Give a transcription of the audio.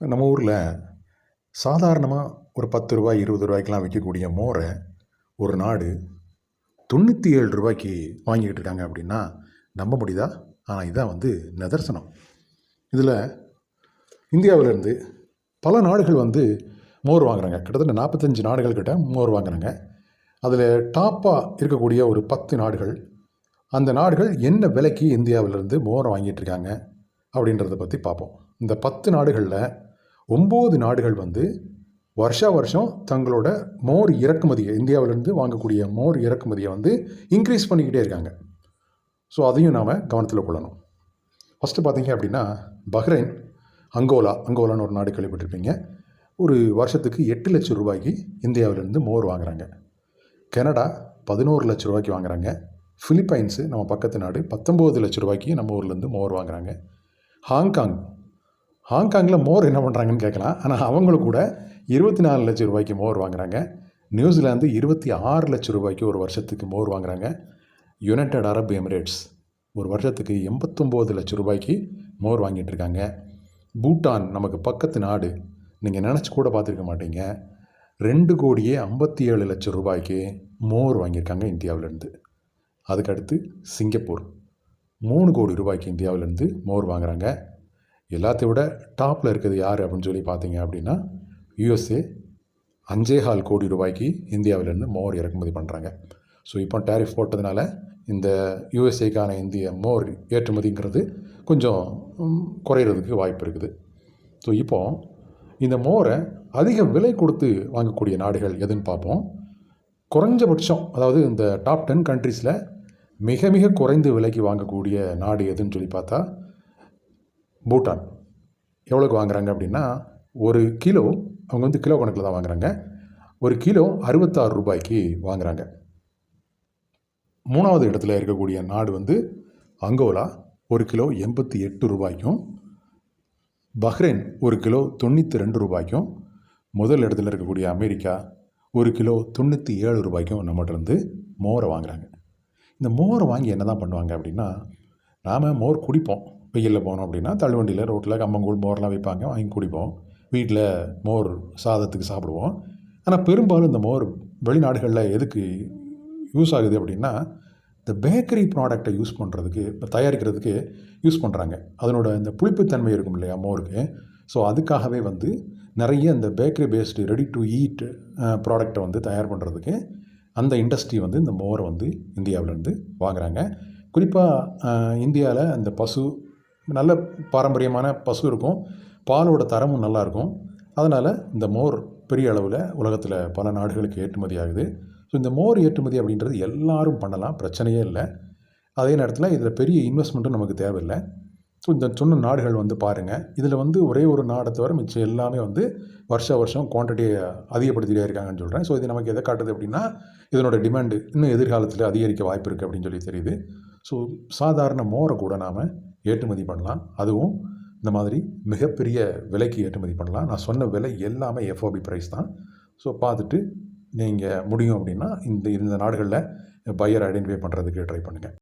நம்ம ஊரில் சாதாரணமாக ஒரு பத்து ரூபாய் இருபது ரூபாய்க்கெலாம் விற்கக்கூடிய மோரை ஒரு நாடு தொண்ணூற்றி ஏழு ரூபாய்க்கு வாங்கிக்கிட்டு இருக்காங்க அப்படின்னா நம்ப முடியுதா? ஆனால் இதான் வந்து நிதர்சனம். இதில் இந்தியாவிலேருந்து பல நாடுகள் வந்து மோர் வாங்குறாங்க. கிட்டத்தட்ட நாற்பத்தஞ்சு நாடுகள் கிட்ட மோர் வாங்குறாங்க. அதில் டாப்பாக இருக்கக்கூடிய ஒரு பத்து நாடுகள் அந்த நாடுகள் என்ன விலைக்கு இந்தியாவிலேருந்து மோர் வாங்கிட்டு இருக்காங்க அப்படின்றத பற்றி பார்ப்போம். இந்த பத்து நாடுகளில் ஒம்பது நாடுகள் வந்து வருஷா வருஷம் தங்களோட மோர் இறக்குமதியை இந்தியாவிலேருந்து வாங்கக்கூடிய மோர் இறக்குமதியை வந்து இன்க்ரீஸ் பண்ணிக்கிட்டே இருக்காங்க. ஸோ அதையும் நாம் கவனத்தில் கொள்ளணும். ஃபஸ்ட்டு பார்த்தீங்க அப்படின்னா பஹ்ரைன் அங்கோலா அங்கோலான்னு ஒரு நாடு கேள்விப்பட்டிருப்பீங்க. ஒரு வருஷத்துக்கு எட்டு லட்சம் ரூபாய்க்கு இந்தியாவிலேருந்து மோர் வாங்குறாங்க. கனடா பதினோரு லட்ச ரூபாய்க்கு வாங்குறாங்க. ஃபிலிப்பைன்ஸு நம்ம பக்கத்து நாடு பத்தொம்போது லட்ச ரூபாய்க்கு நம்ம ஊர்லேருந்து மோர் வாங்குறாங்க. ஹாங்காங் ஹாங்காங்கில் மோர் என்ன பண்ணுறாங்கன்னு கேட்கலாம். ஆனால் அவங்களும் கூட இருபத்தி நாலு லட்சம் ரூபாய்க்கு மோர் வாங்குறாங்க. நியூசிலாந்து இருபத்தி ஆறு லட்சம் ரூபாய்க்கு ஒரு வருஷத்துக்கு மோர் வாங்குறாங்க. யுனைடெட் அரப் எமிரேட்ஸ் ஒரு வருஷத்துக்கு எண்பத்தொம்போது லட்சம் ரூபாய்க்கு மோர் வாங்கிட்டு இருக்காங்க. பூட்டான் நமக்கு பக்கத்து நாடு. நீங்கள் நினச்சி கூட பார்த்துருக்க மாட்டீங்க. ரெண்டு கோடியே ஐம்பத்தி ஏழு லட்சம் ரூபாய்க்கு மோர் வாங்கியிருக்காங்க இந்தியாவிலேருந்து. அதுக்கடுத்து சிங்கப்பூர். மூணு கோடி ரூபாய்க்கு இந்தியாவிலேருந்து மோர் வாங்குறாங்க. எல்லாத்தையும் விட டாப்பில் இருக்கிறது யார் அப்படின்னு சொல்லி பார்த்தீங்க அப்படின்னா யூஎஸ்ஏ அஞ்சே கால் கோடி ரூபாய்க்கு இந்தியாவிலேருந்து மோர் இறக்குமதி பண்ணுறாங்க ஸோ இப்போ டேரிஃப் போட்டதுனால இந்த யூஎஸ்ஏக்கான இந்திய மோர் ஏற்றுமதிங்கிறது கொஞ்சம் குறையிறதுக்கு வாய்ப்பு இருக்குது. ஸோ இப்போ இந்த மோரை அதிக விலை கொடுத்து வாங்கக்கூடிய நாடுகள் எதுன்னு பார்ப்போம். குறைஞ்சபட்சம் அதாவது இந்த டாப் டென் கண்ட்ரீஸில் மிக மிக குறைந்த விலைக்கு வாங்கக்கூடிய நாடு எதுன்னு சொல்லி பார்த்தா பூட்டான். எவ்வளோக்கு வாங்குறாங்க அப்படின்னா ஒரு கிலோ அவங்க வந்து கிலோ கணக்கில் தான் வாங்குறாங்க. ஒரு கிலோ அறுபத்தாறு ரூபாய்க்கு வாங்குறாங்க. மூணாவது இடத்துல இருக்கக்கூடிய நாடு வந்து அங்கோலா ஒரு கிலோ எண்பத்தி எட்டு ரூபாய்க்கும் பஹ்ரைன் ஒரு கிலோ தொண்ணூற்றி ரெண்டு ரூபாய்க்கும் முதல் இடத்துல இருக்கக்கூடிய அமெரிக்கா ஒரு கிலோ தொண்ணூற்றி ஏழு ரூபாய்க்கும் நம்மகிட்ட இருந்து மோரை வாங்குகிறாங்க இந்த மோரை வாங்கி என்ன தான் பண்ணுவாங்க அப்படின்னா நாம் மோர் குடிப்போம். வெயிலில் போனோம் அப்படின்னா தள்ளுவண்டியில் ரோட்டில் கம்பங்கூழ் மோர்லாம் வைப்பாங்க வாங்கி குடிப்போம். வீட்டில் மோர் சாதத்துக்கு சாப்பிடுவோம். ஆனால் பெரும்பாலும் இந்த மோர் வெளிநாடுகளில் எதுக்கு யூஸ் ஆகுது அப்படின்னா இந்த பேக்கரி ப்ராடக்டை யூஸ் பண்ணுறதுக்கு இப்போ தயாரிக்கிறதுக்கு யூஸ் பண்ணுறாங்க அதனோட இந்த புளிப்புத்தன்மை இருக்கும் இல்லையா மோருக்கு? ஸோ அதுக்காகவே வந்து நிறைய இந்த bakery based ready to eat ப்ராடக்டை வந்து தயார் பண்ணுறதுக்கு அந்த இண்டஸ்ட்ரி வந்து இந்த மோரை வந்து இந்தியாவிலேருந்து வாங்குகிறாங்க குறிப்பாக இந்தியாவில் அந்த பசு நல்ல பாரம்பரியமான பசு இருக்கும். பாலோட தரமும் நல்லா இருக்கும் அதனால் இந்த மோர் பெரிய அளவில் உலகத்தில் பல நாடுகளுக்கு ஏற்றுமதி ஆகுது. ஸோ இந்த மோர் ஏற்றுமதி அப்படின்றது எல்லாரும் பண்ணலாம். பிரச்சனையே இல்லை. அதே நேரத்தில் இதில் பெரிய இன்வெஸ்ட்மெண்ட்டும் நமக்கு தேவையில்லை. ஸோ இந்த சொன்ன நாடுகள் வந்து பாருங்கள் இதில் வந்து ஒரே ஒரு நாடை தவிர மிச்சம் எல்லாமே வந்து வருஷ வருஷம் குவான்டிட்டியை அதிகப்படுத்திட்டே இருக்காங்கன்னு சொல்கிறேன் ஸோ இது நமக்கு எதை காட்டுது அப்படின்னா இதனோட டிமாண்டு இன்னும் எதிர்காலத்தில் அதிகரிக்க வாய்ப்பு இருக்குது அப்படின்னு சொல்லி தெரியுது. ஸோ சாதாரண மோரை கூட நாம் ஏற்றுமதி பண்ணலாம். அதுவும் இந்த மாதிரி மிகப்பெரிய விலைக்கு ஏற்றுமதி பண்ணலாம். நான் சொன்ன விலை எல்லாமே எஃப்ஓபி ப்ரைஸ் தான். ஸோ பார்த்துட்டு நீங்கள் முடியும் அப்படின்னா இந்த இந்த நாடுகளில் பையர் ஐடென்டிஃபை பண்ணுறதுக்கு ட்ரை பண்ணுங்கள்